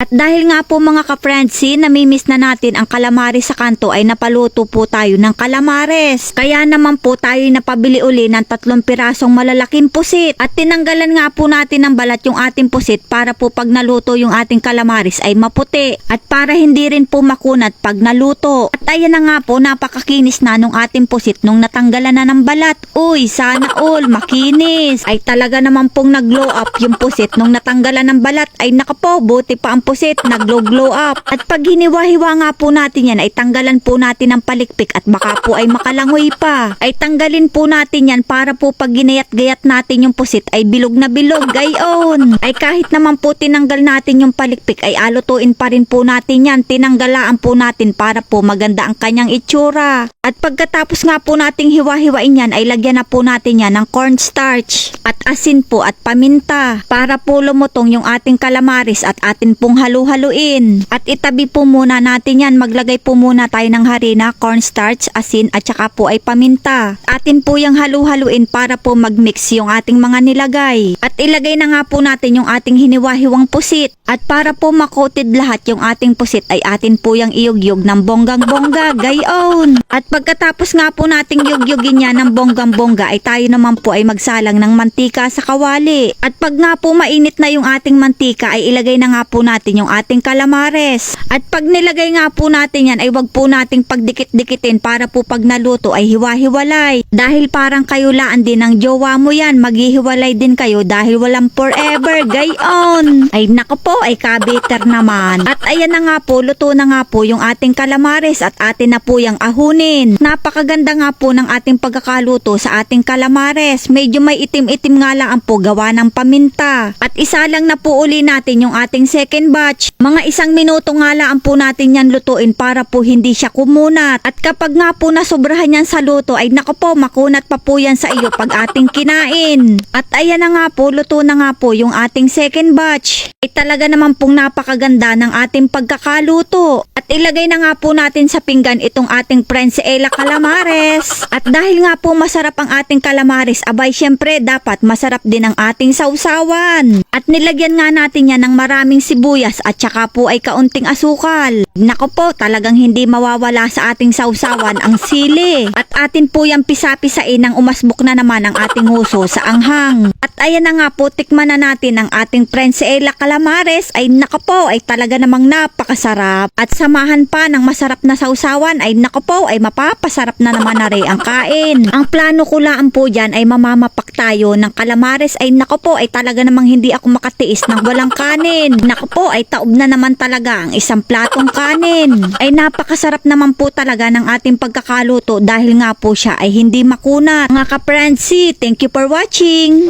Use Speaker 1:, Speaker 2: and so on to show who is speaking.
Speaker 1: At dahil nga po mga ka-friendsi, namimiss na natin ang calamares sa kanto ay napaluto po tayo ng calamares. Kaya naman po tayo napabili uli ng tatlong pirasong malalaking pusit. At tinanggalan nga po natin ng balat yung ating pusit para po pag naluto yung ating calamares ay maputi. At para hindi rin po makunat pag naluto. At ayan na nga po, napakakinis na nung ating pusit nung natanggalan na ng balat. Uy, sana all, makinis. Ay talaga naman pong nag-glow up yung pusit nung natanggalan ng balat. Ay nakapo, buti pa ang pusit, nag-glow up. At pag hiniwa-hiwa nga po natin yan, ay tanggalan po natin ng palikpik at baka po ay makalangoy pa. Ay tanggalin po natin yan para po pag ginayat-gayat natin yung pusit ay bilog na bilog, gayon. Ay kahit naman po tinanggal natin yung palikpik ay alutuin pa rin po natin yan. Tinanggalaan po natin para po maganda ang kanyang itsura. At pagkatapos nga po nating hiwa-hiwain yan ay lagyan na po natin yan ng cornstarch at asin po at paminta para po lumutong yung ating kalamaris at atin pong halu-haluin. At itabi po muna natin yan. Maglagay po muna tayo ng harina, cornstarch, asin at saka po ay paminta. Atin po yung halu-haluin para po magmix yung ating mga nilagay. At ilagay na nga po natin yung ating hiniwa-hiwang pusit. At para po makotid lahat yung ating pusit ay atin po yung iyog-yog ng bonggang-bongga, gayon. At pagkatapos nga po nating yugyugin niya ng bonggang-bongga ay tayo naman po ay magsalang ng mantika sa kawali. At pag nga po mainit na yung ating mantika ay ilagay na nga po natin yung ating kalamares. At pag nilagay nga po natin yan ay wag po nating pagdikit-dikitin para po pag naluto ay hiwa-hiwalay. Dahil parang kayo laan din ng jowa mo yan, maghihiwalay din kayo dahil walang forever, gayon. Ay nako po, ay kabiter naman. At ayan na nga po, luto na nga po yung ating kalamares at atin na po yung ahunin. Napakaganda nga po ng ating pagkakaluto sa ating kalamares. Medyo may itim-itim nga lang ang po gawa ng paminta. At isa lang na po uli natin yung ating second batch. Mga isang minuto nga lang po natin yan lutuin para po hindi siya kumunat. At kapag nga po nasobrahan yan sa luto ay nako po makunat pa po yan sa iyo pag ating kinain. At ayan na nga po, luto na nga po yung ating second batch. Ay talaga naman pong napakaganda ng ating pagkakaluto. Ilagay na nga po natin sa pinggan itong ating Prensiela Calamares. At dahil nga po masarap ang ating calamares, abay syempre dapat masarap din ang ating sausawan. At nilagyan nga natin yan ng maraming sibuyas at saka po ay kaunting asukal. Nako po, talagang hindi mawawala sa ating sausawan ang sili. At atin po yung pisa-pisain ng umasbok na naman ang ating huso sa anghang. At ayan na nga po, tikman na natin ang ating Prensiela Calamares ay nako po, ay talaga namang napakasarap. At samahan pa ng masarap na sausawan ay nako po, ay mapapasarap na naman na rin ang kain. Ang plano ko lang po dyan ay mamamapak tayo ng calamares ay nako po, ay talaga namang hindi ako makatiis ng walang kanin. Nako po, ay taob na naman talaga ang isang platong kanin. Ay napakasarap naman po talaga ng ating pagkakaluto dahil nga po siya ay hindi makunat. Mga ka-Francie, thank you for watching!